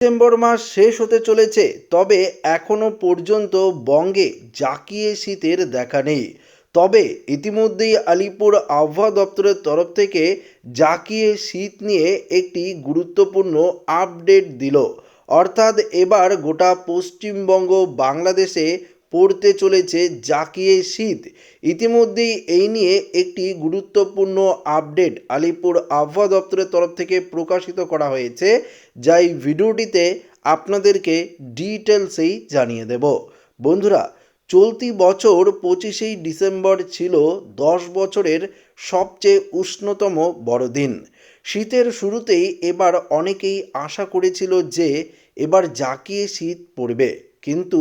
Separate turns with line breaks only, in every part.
December মাস শেষ হতে চলেছে, তবে এখনও পর্যন্ত বঙ্গে জাকিয়ে শীতের দেখা নেই। তবে ইতিমধ্যেই আলিপুর আবহাওয়া দপ্তরের তরফ থেকে জাকিয়ে শীত নিয়ে একটি গুরুত্বপূর্ণ আপডেট দিল। অর্থাৎ এবার গোটা পশ্চিমবঙ্গ বাংলাদেশে পড়তে চলেছে জাকিয়ে শীত। ইতিমধ্যেই এই নিয়ে একটি গুরুত্বপূর্ণ আপডেট আলিপুর আবহাওয়া দপ্তরের তরফ থেকে প্রকাশিত করা হয়েছে, যা এই ভিডিওটিতে আপনাদেরকে ডিটেলসেই জানিয়ে দেব। বন্ধুরা, চলতি বছর পঁচিশেই ডিসেম্বর ছিল দশ বছরের সবচেয়ে উষ্ণতম বড়দিন। শীতের শুরুতেই এবার অনেকেই আশা করেছিল যে এবার জাকিয়ে শীত পড়বে। কিন্তু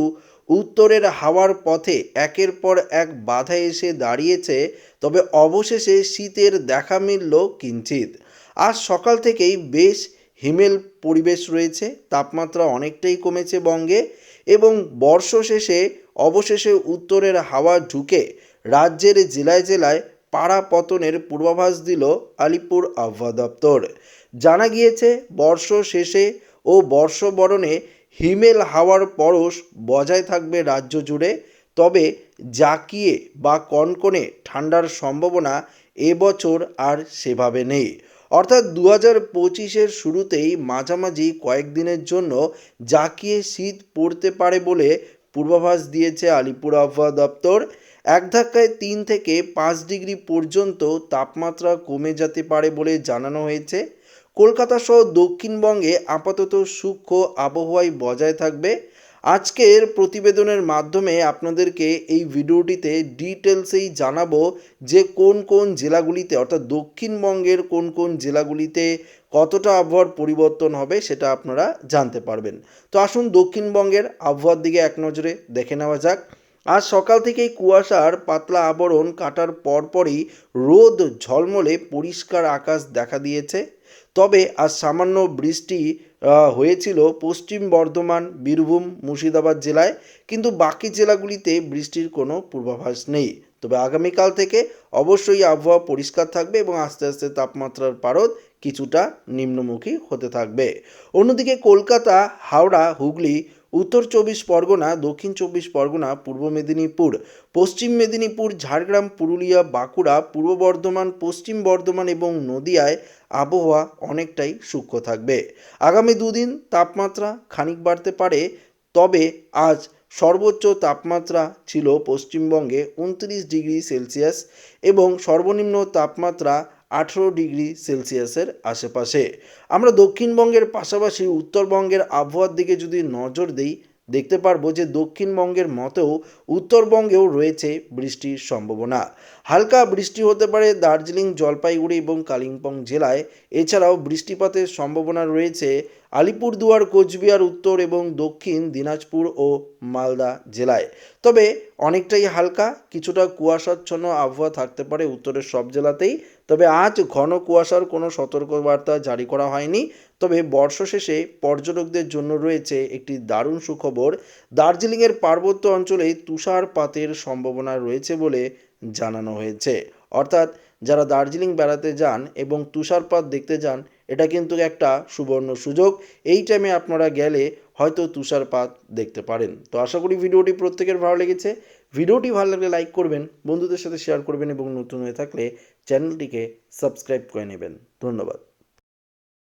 উত্তরের হাওয়ার পথে একের পর এক বাধা এসে দাঁড়িয়েছে, তবে অবশেষে শীতের দেখা মিলল কিঞ্চিত আজ সকাল থেকেই বেশ হিমেল পরিবেশ রয়েছে, তাপমাত্রা অনেকটাই কমেছে বঙ্গে এবং বর্ষ শেষে অবশেষে উত্তরের হাওয়া ঢুকে রাজ্যের জেলায় জেলায় পাড়া পতনের পূর্বাভাস দিল আলিপুর আবহাওয়া দপ্তর। জানা গিয়েছে বর্ষ শেষে ও বর্ষবরণে হিমেল হাওয়ার পরশ বজায় থাকবে রাজ্য জুড়ে। তবে জাকিয়ে বা কনকনে ঠান্ডার সম্ভাবনা এবছর আর সেভাবে নেই। অর্থাৎ দু হাজার পঁচিশের শুরুতেই মাঝামাঝি কয়েকদিনের জন্য জাকিয়ে শীত পড়তে পারে বলে পূর্বাভাস দিয়েছে আলিপুর আবহাওয়া দপ্তর। এক ধাক্কায় তিন থেকে পাঁচ ডিগ্রি পর্যন্ত তাপমাত্রা কমে যেতে পারে বলে জানানো হয়েছে। কলকাতা সহ দক্ষিণবঙ্গে আপাতত সূক্ষ্ম আবহাওয়াই বজায় থাকবে। আজকের প্রতিবেদনের মাধ্যমে আপনাদেরকে এই ভিডিওটিতে ডিটেলসেই জানাব যে কোন কোন জেলাগুলিতে, অর্থাৎ দক্ষিণবঙ্গের কোন কোন জেলাগুলিতে কতটা আবহাওয়ার পরিবর্তন হবে সেটা আপনারা জানতে পারবেন। তো আসুন দক্ষিণবঙ্গের আবহাওয়ার দিকে এক নজরে দেখে নেওয়া যাক। আজ সকাল থেকেই কুয়াশার পাতলা আবরণ কাটার পরপরই রোদ ঝলমলে পরিষ্কার আকাশ দেখা দিয়েছে। তবে আজ সামান্য বৃষ্টি হয়েছিল পশ্চিম বর্ধমান, বীরভূম, মুর্শিদাবাদ জেলায়, কিন্তু বাকি জেলাগুলিতে বৃষ্টির কোনো পূর্বাভাস নেই। তবে আগামীকাল থেকে অবশ্যই আবহাওয়া পরিষ্কার থাকবে এবং আস্তে আস্তে তাপমাত্রার পারদ কিছুটা নিম্নমুখী হতে থাকবে। অন্যদিকে কলকাতা, হাওড়া, হুগলি উত্তর চব্বিশ পরগনা, দক্ষিণ চব্বিশ পরগনা, পূর্ব মেদিনীপুর, পশ্চিম মেদিনীপুর, ঝাড়গ্রাম, পুরুলিয়া, বাঁকুড়া, পূর্ব বর্ধমান, পশ্চিম বর্ধমান এবং নদিয়ায় আবহাওয়া অনেকটাই সূক্ষ্ম থাকবে। আগামী দুদিন তাপমাত্রা খানিক বাড়তে পারে, তবে আজ সর্বোচ্চ তাপমাত্রা ছিল পশ্চিমবঙ্গে উনত্রিশ ডিগ্রি সেলসিয়াস এবং সর্বনিম্ন তাপমাত্রা আঠেরো ডিগ্রি সেলসিয়াসের আশেপাশে। আমরা দক্ষিণবঙ্গের পাশাপাশি উত্তরবঙ্গের আবহাওয়ার দিকে যদি নজর দিই, দেখতে পারব যে দক্ষিণবঙ্গের মতেও উত্তরবঙ্গেও রয়েছে বৃষ্টির সম্ভাবনা। হালকা বৃষ্টি হতে পারে দার্জিলিং, জলপাইগুড়ি এবং কালিম্পং জেলায়। এছাড়াও বৃষ্টিপাতের সম্ভাবনা রয়েছে আলিপুরদুয়ার, কোচবিহার, উত্তর এবং দক্ষিণ দিনাজপুর ও মালদা জেলায়। তবে অনেকটাই হালকা, কিছুটা কুয়াশাচ্ছন্ন আবহাওয়া থাকতে পারে উত্তরের সব জেলাতেই। তবে আজ ঘন কুয়াশার কোনো সতর্কবার্তা জারি করা হয়নি। তবে বর্ষ শেষে পর্যটকদের জন্য রয়েছে একটি দারুণ সুখবর। দার্জিলিংয়ের পার্বত্য অঞ্চলে তুষারপাতের সম্ভাবনা রয়েছে বলে জানানো হয়েছে। অর্থাৎ যারা দার্জিলিং বেড়াতে যান এবং তুষারপাত দেখতে যান, এটা কিন্তু একটা সুবর্ণ সুযোগ। এই টাইমে আপনারা গেলে হয়তো তুষারপাত দেখতে পারেন। তো আশা করি ভিডিওটি প্রত্যেকের ভালো লেগেছে। ভিডিওটি ভালো লাগলে লাইক করবেন, বন্ধুদের সাথে শেয়ার করবেন এবং নতুন হয়ে থাকলে চ্যানেলটিকে সাবস্ক্রাইব করে নেবেন। ধন্যবাদ।